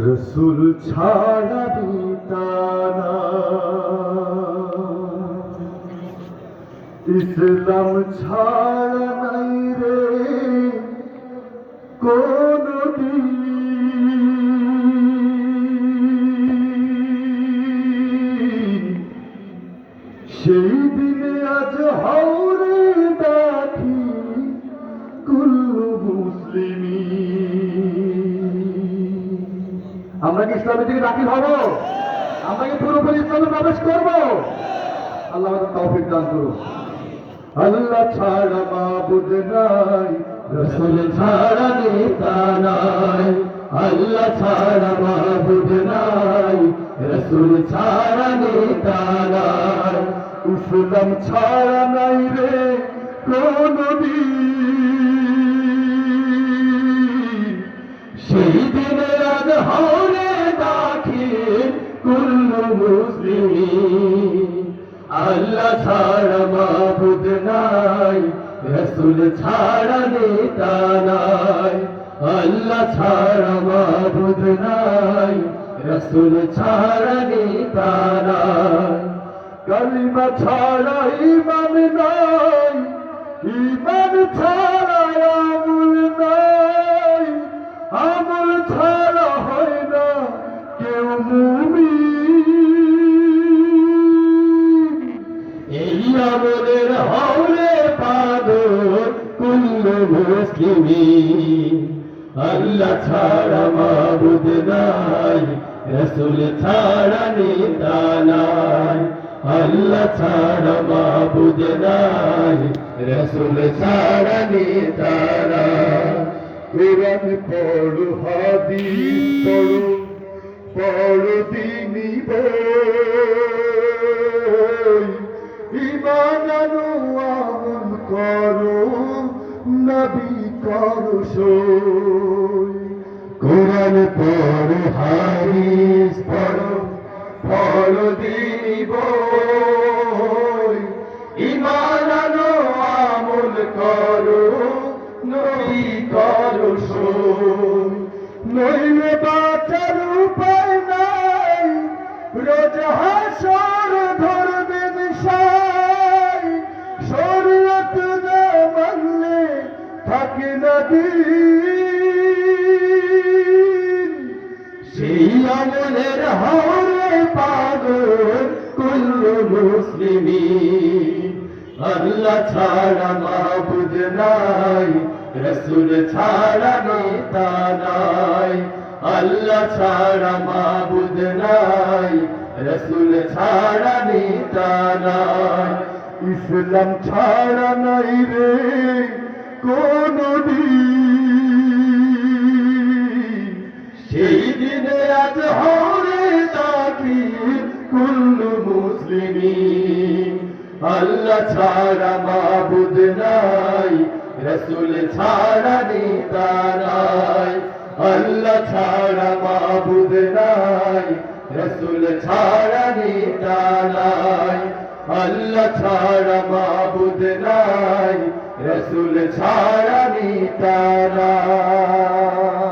রসুল ছাড়া বিতানা ইসলাম ছাড়া নাই রে কোন সেই দিনে আজ হাওরে আমরা কি ইসলামের দিকে দাখিল হব? আমরা কি পুরোপুরি ইসলামে প্রবেশ করব? আল্লাহ তৌফিক দান করুন। আল্লাহ ছাড়া মাবুদ নাই, রসুল ছাড়া নেতা নাই। আল্লাহ ছাড়া মাবুদ নাই, রসুল ছাড়া নেতা নাই। ইসলাম ছাড়া নাই রে কোন সেই দিনে কুল্লু আল্লাহ ছাড়া মাবুদ নাই, রসুল ছাড়া নেতা নাই, আল্লাহ ছাড়া মাবুদ নাই, রসুল ছাড়া নেতা নাই। কালিমা ছাড়া ইমান নাই। আমলের হলে পাগল কুল্লু মুসলিমি। আল্লাহ ছাড়া মাবুদ নাই, রসুল ছাড়া নেতা নাই। আল্লাহ ছাড়া মাবুদ নাই, রসুল ছাড়া নেতা কোরআন পড়ো, হাদিস পড়ো পড়ো দিনী বই আনো আমল করো নবী করো কোরআন পড়ো হারিস পড়ো পড়ো দিনী মুসলিমি। আল্লাহ ছাড়া মাবুদ নাই, রসুল ছাড়া নেতা নাই। আল্লাহ ছাড়া মাবুদ নাই, রসুল ছাড়া নেতা নাই। ইসলাম ছাড়া নাই রে কোন সেই দিনে আজ তাকি কুল্লু মুসলিমিন। আল্লাহ ছাড়া মাবুদ নাই, রসুল ছাড়া নেতা নাই। আল্লাহ ছাড়া মাবুদ নাই, রসুল ছাড়া নেতা নাই। আল্লাহ ছাড়া মাবুদ নাই, রসুল ছাড়া নেতা নাই।